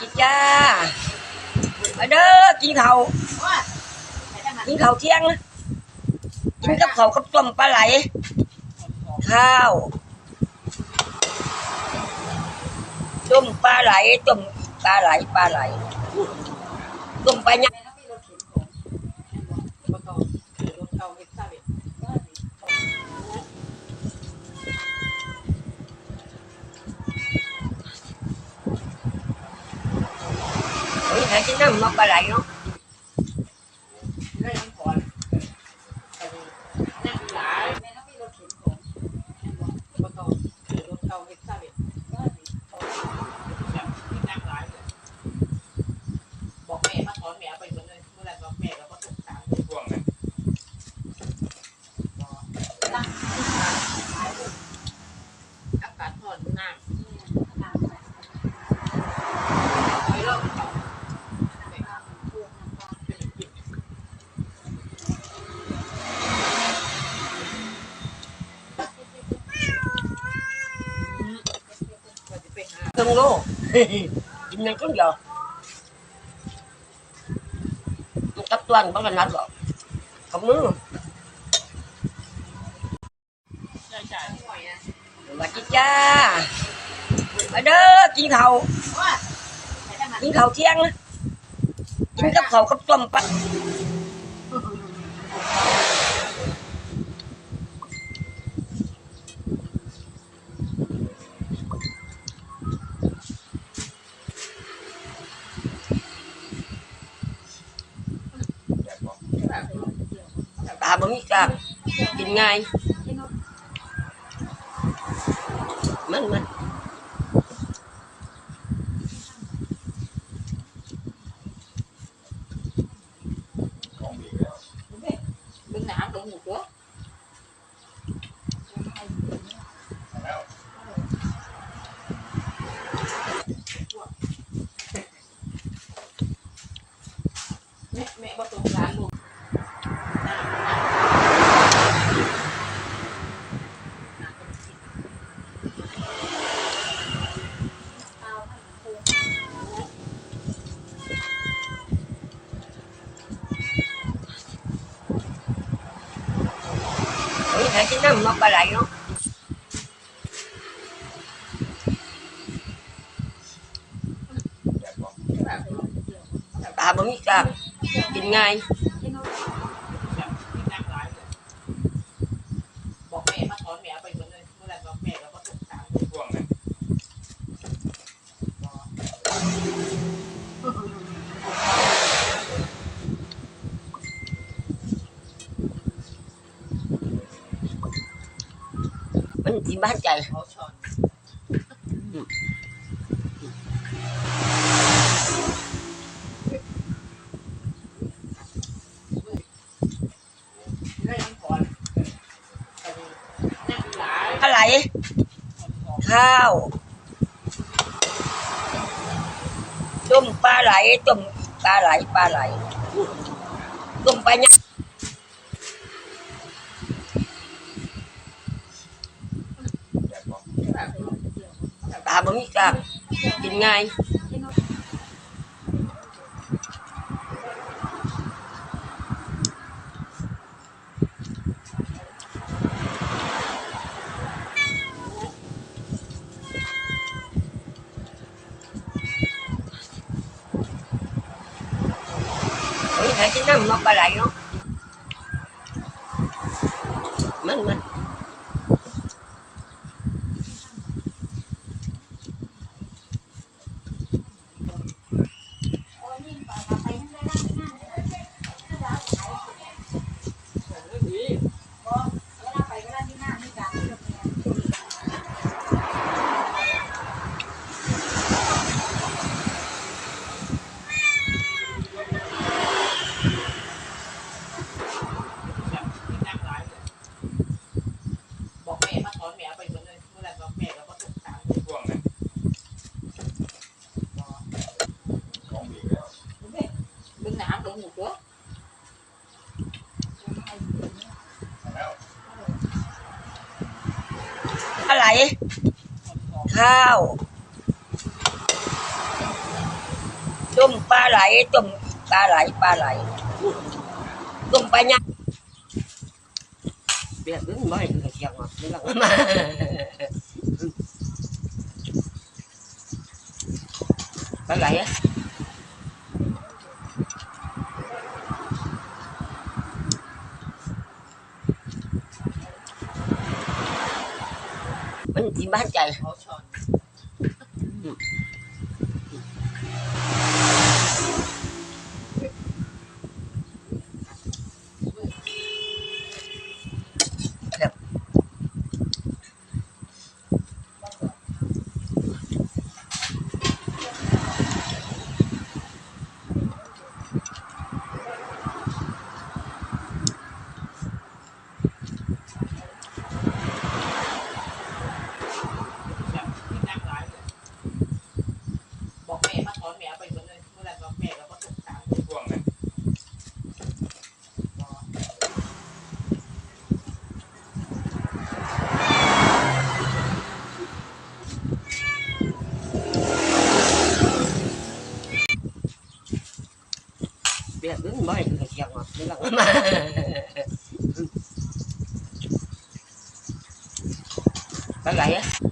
ดีจ้าเด้อกินเขากินเขาเที่ยงกินกับเขากับต้มปลาไหล ข้าวต้มปลาไหลต้มปลาไหลปลาไหลต้มปลาย Kasi na mapalayo. lo. Chính năng con giờ. Tập toàn bằng nát rồi. Không nữa. Là chị cha. Ở đó chiến thầu. Chiến thầu thiên. Chiến cấp thầu cấp tuần bắt. sống việc làm trên ngày mình mình Hãy subscribe cho kênh Ghiền Mì Gõ Để không bỏ là chính nó mất ba lại không bà bấm cái cho nhìn ngay. ที่บ้านใจอะไรข้าวต้มปลาไหลต้มปลาไหลปลาไหลต้มปลาเนี่ย บ่มีกากกินง่าย เฮ้ยใครกินน้ำมาปลาไหลเนาะมันมัน บอกแม่มาสอนแม่เอาไปหมดเลยเมื่อไหร่บอกแม่ก็ตกตาม ช่วงนั้นของดีแล้ว bên nào cũng một chút แล้ว อะไร ข้าวต้มปลาไหลต้มปลาไหลปลาไหลต้มปลาเนี่ยเบียดดึงไม่เบียดยังอกไม่หลังมาปลาไหลมันที่บ้านใจ Mm-hmm. bahay ko kasi ako. Nilang ama. Bagay ah.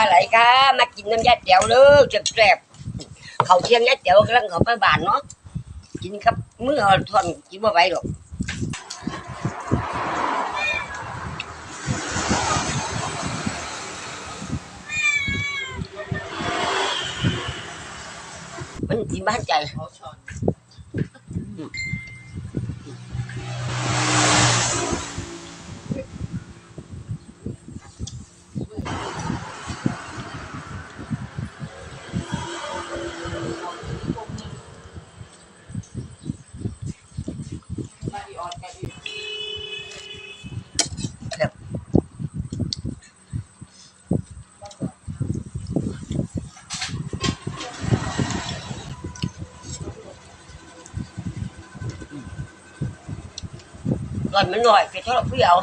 าไหลค่ะมากินน้ำยาแจ่วเลยแซ่บเขาเชียงยาแจ่วกำลังเขาไปบานเนาะกินครับเมื้อเอาทอนกินบ่ไหวหรอกมันกินบ้านใจ gần nó nổi cái chỗ là phiêu